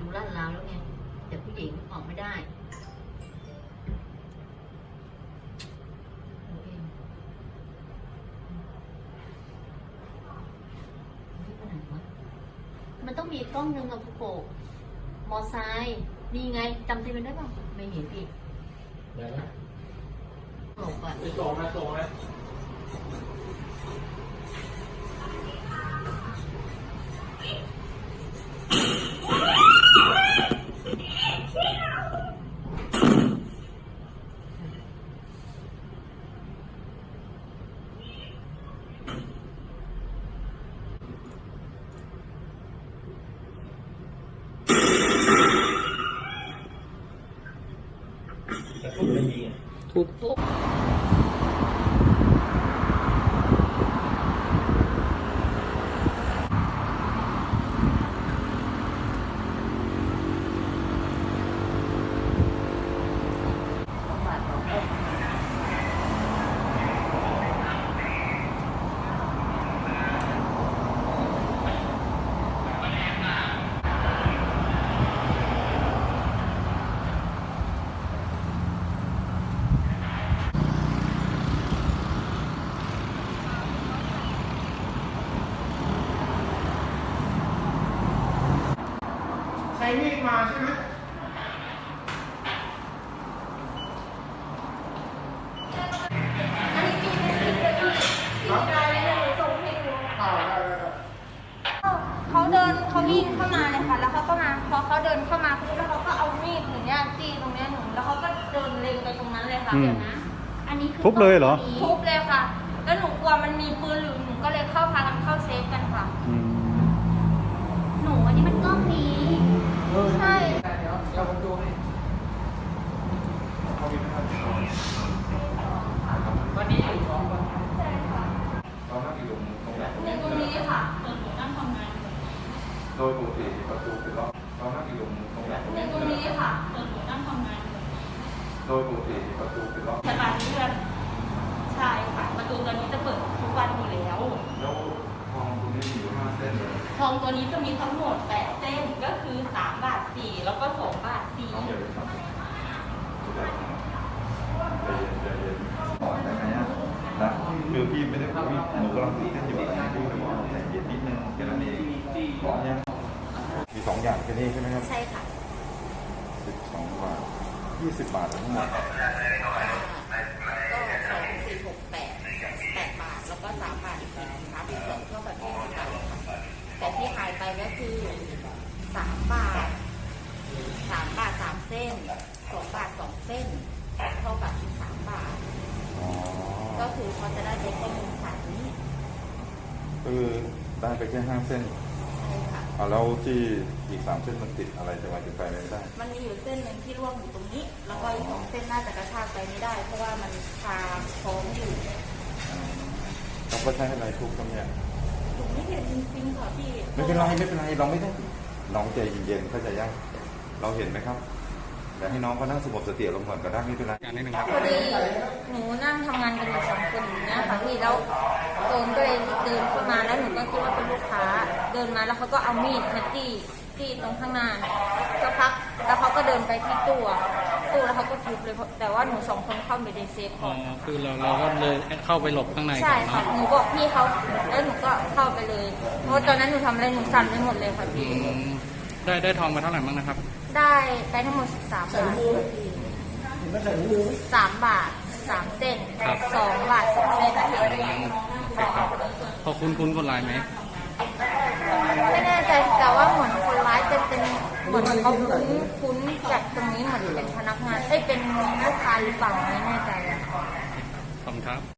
ดูลาดราวแล้วไงแต่ผู้หญิงออกไม่ได้โอเคนี่ไปไหนวะมันต้องมีกล้องหนึ่งอะฟุโกะมอไซค์นี่ไงจำที่มันได้ป่ะไม่เห็นอีกได้ไหมหลบอะไปส่งนะส่งนะ แต่ทุกไม่ มี ช้มีดมาใช่ไหมอันนี้มีเป็นคลิปเลยพี่พี่ได้เลยหนูส่งให้ดูอ่าได้ได้ได้เขาเดินเขาวิ่งเข้ามาเลยค่ะ แล้วเขาก็มาพอเขาเดินเข้ามาปุ๊บแล้วเขาก็เอามีดถึงเนี่ยจี้ตรงเนี้ยหนูแล้วเขาก็เดินเล็งไปตรงนั้นเลยค่ะอืม เดี๋ยวนะอันนี้คือทุบเลยเหรอ ทุบเลยค่ะ แล้วหนูกลัวมันมีปืนหรือหนูก็เลยเข้าพากันเข้าเซฟกันค่ะ อืมหนูอันนี้มันกล้องนี้ ใช่วันนี้อยู่สองวันใช่ค่ะเรานั่งอยู่ตรงไหนหนึ่งตรงนี้ค่ะโดยปกติประตูเป็นล็อกเรานั่งอยู่ตรงไหนหนึ่งตรงนี้ค่ะโดยปกติประตูเป็นล็อกสถานเลื่อนใช่ค่ะประตูตัวนี้จะเปิดทุกวันอยู่แล้วแล้ว องตรงนี้มีอยู่ห้าเส้นเลยทองตัวนี้จะมีทั้งหมด 8 เส้นก็คือ 3 บาท 4 แล้วก็ 2 บาทน้องอย่า4ไปทำใจเย็นใจเย็นก่อนได้ไหมอะนะคือพี่ไม่ได้พูดหนูกำลังตื่นเต้นอยู่นะพี่ก็บอกใจเย็นนิดนึงแค่นั้นเองขอเนี่ยมีสองอย่างแค่นี้ใช่ไหมครับใช่ค่ะสิบสองบาทยี่สิบบาททั้งหมด สามเส้นสองบาทสองเส้นเท่ากับสิบสามบาท อ๋อก็คือเขาจะได้เป็นข้อมูลขายนี้คือได้ไปแค่ห้าเส้นใช่ค่ะ อ่าแล้วที่อีกสามเส้นมันติดอะไรจะมาถึงไปไม่ได้มันมีอยู่เส้นหนึ่งที่ร่วงอยู่ตรงนี้ แล้วก็อีกสองเส้นน่าจะกระชากไปไม่ได้ เพราะว่ามันคาคล้องอยู่เราก็ใช้อะไรทุกคนเนี่ยหนูไม่เห็นจริงๆค่ะพี่ไม่เป็นไรไม่เป็นไรเราไม่ต้องน้องใจเย็นๆเข้าใจยังเราเห็นไหมครับ เดี๋ยวให้น้องก็นั่งสงบสติอารมณ์ก่อนก็ได้ไม่เป็นไรการนิดนึงครับพอดีหนูนั่งทำงานกันอยู่สองคนอย่างเนี้ยค่ะพี่แล้วโจรก็เลยเดินเข้ามาแล้วหนูก็คิดว่าเป็นลูกค้า เดินมาแล้วเขาก็เอามีดมาจี้จี้ตรงข้างหน้าสักพักแล้วเขาก็เดินไปที่ตู้อะตู้แล้วเขาก็ทุบเลยเพราะแต่ว่าหนูสองคนเข้าไปในเซฟอ๋ก่ออนนะคะคือเราเราก็เลยเข้าไปหลบข้างในก่ใช่อนค่ะเนาะหนูบอกพี่เขาแล้วหนูก็เข้าไปเลยเพราะว่าตอนนั้นหนูทำอะไรหนูสั่นไปหมดเลยค่ะอืพี่มได้ได้ทองมาเท่าไหร่บ้างนะครับ ได้ไปทั้งหมดสามบาทค่ะพี่สามบาทสามเส้นครับ สองบาทสองเส้นค่ะอืมครับพอคุณคุณคนร้ายไหมไม่แน่ใจแต่ว่าเหมือนคนร้ายจะเป็นเหมือนเขาคุ้นคุ้นจากตรงนี้เหมือนเป็นพนักงานเอ้ยเป็นลูกค้าหรือเปล่าไม่แน่ใจอะ ขอบคุณครับ